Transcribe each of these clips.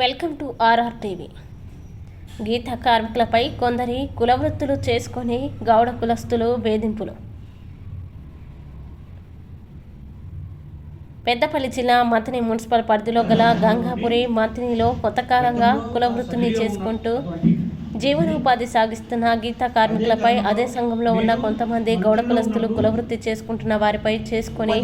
Welcome to RR TV. గీత కార్మికులపై కొందరి కులవృత్తులు చేసుకొని గౌడ కులస్తులు వేధింపులు. పెద్దపల్లి జిల్లా మంత్రి మున్సిపల్ పరిధిలో గల గంగాపురి మంత్రిలో కొంతకాలంగా కులవృత్తిని చేసుకుంటూ జీవనోపాధి సాగిస్తున్న గీత కార్మికులపై అదే సంఘంలో ఉన్న కొంతమంది గౌడ కులస్తులు కులవృత్తి చేసుకుంటున్న వారిపై చేసుకొని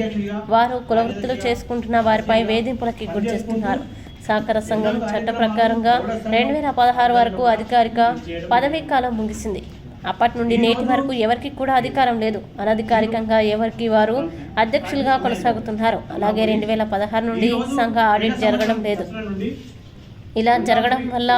వారు కులవృత్తులు చేసుకుంటున్న వారిపై వేధింపులకి గురి చేస్తున్నారు. సహకార సంఘం చట్ట ప్రకారంగా రెండు వేల పదహారు వరకు అధికారిక పదవీ కాలం ముగిసింది. అప్పటి నుండి నేటి వరకు ఎవరికి కూడా అధికారం లేదు. అనధికారికంగా ఎవరికి వారు అధ్యక్షులుగా కొనసాగుతున్నారు. అలాగే రెండు వేల పదహారు నుండి సంఘ ఆడిట్ జరగడం లేదు. ఇలా జరగడం వల్ల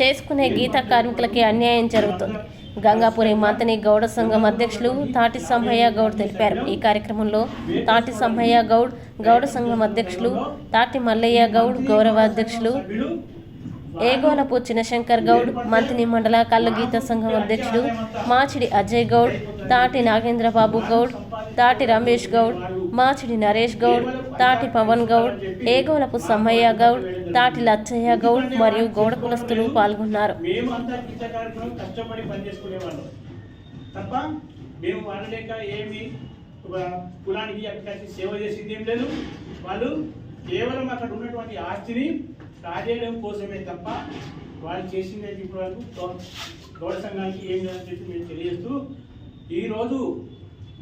చేసుకునే గీత కార్మికులకి అన్యాయం జరుగుతుంది. గంగాపురి మంతని గౌడ సంఘం అధ్యక్షులు తాటి సంభయ్య గౌడ్ తెలిపారు. ఈ కార్యక్రమంలో తాటి సంభయ్య గౌడ్ గౌడ సంఘం అధ్యక్షులు తాటి మల్లయ్య గౌడ్ గౌరవ అధ్యక్షులు ఏగోలపు చిన్నశంకర్ గౌడ్ మంతిని మండల కళ్ళగీత సంఘం అధ్యక్షుడు మాచిడి అజయ్ గౌడ్ తాటి నాగేంద్రబాబు గౌడ్ తాటి రమేష్ గౌడ్ మాచిడి నరేష్ గౌడ్ తాటి పవన్ గౌడ్ ఏగోలపు సమ్మయ్య గౌడ్ తాటి లచ్చయ్య గౌడ్ మరియు గౌడ కులస్తులు పాల్గొన్నారు. తప్ప మేము వాళ్ళ ఏమి కులానికి అక్కడికి సేవ చేసింది ఏం లేదు. వాళ్ళు కేవలం అక్కడ ఉన్నటువంటి ఆస్తిని కాజేయడం కోసమే తప్ప వాళ్ళు చేసింది ఇప్పుడు వరకు గౌడ సంఘానికి ఏం లేదని చెప్పి మేము తెలియజేస్తూ ఈరోజు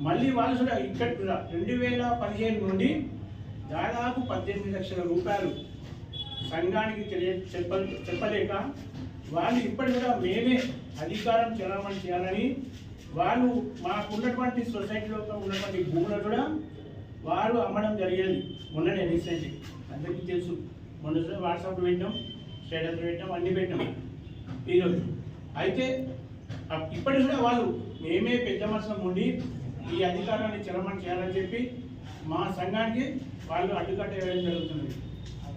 మళ్ళీ వాళ్ళు కూడా ఇక్కడ కూడా రెండు వేల పదిహేను నుండి దాదాపు పద్దెనిమిది లక్షల రూపాయలు సంఘానికి తెలియ చెప్ప చెప్పలేక వాళ్ళు ఇప్పటి కూడా మేమే అధికారం చలామణి చేయాలని వాళ్ళు మాకున్నటువంటి సొసైటీలో ఉన్నటువంటి భూములు కూడా వారు అమ్మడం జరిగేది. మొన్ననే రీసెంట్ అందరికీ తెలుసు. మొన్న కూడా వాట్సాప్ పెట్టాం స్టేటస్ పెట్టాం అన్ని పెట్టాం ఈరోజు. అయితే ఇప్పటి ఇప్పటికి కూడా వాళ్ళు మేమే పెద్ద మనసం ఉండి ఈ అధికారాన్ని చలమని చేయాలని చెప్పి మా సంఘానికి వాళ్ళు అడ్డుకట్ట వేయడం జరుగుతున్నది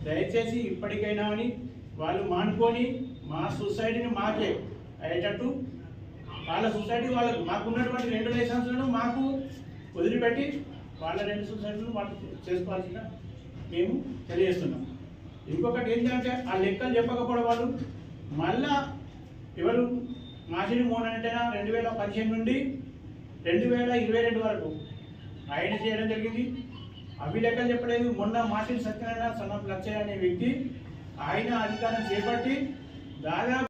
దయచేసి ఇప్పటికైనా అని వాళ్ళు మానుకొని మా సొసైటీని మాకే అయ్యేటట్టు వాళ్ళ సొసైటీ వాళ్ళకు మాకున్నటువంటి రెండు లైసెన్సులను మాకు వదిలిపెట్టి వాళ్ళ రెండు సొసైటీలు వాళ్ళు చేసుకోవాల్సిన మేము తెలియజేస్తున్నాం. ఇంకొకటి ఏంటంటే ఆ లెక్కలు చెప్పకపోవడం వాళ్ళు మళ్ళా ఎవరు మాసిని మోహన్ అంటేనా రెండు వేల పదిహేను నుండి రెండు వేల ఇరవై రెండు వరకు ఆయన చేయడం జరిగింది. అవి లెక్కలు చెప్పలేదు. మొన్న మాసిని సత్యనారాయణ సన్నపు లచ్చయ్య అనే వ్యక్తి ఆయన అధికారం చేపట్టి దాదాపు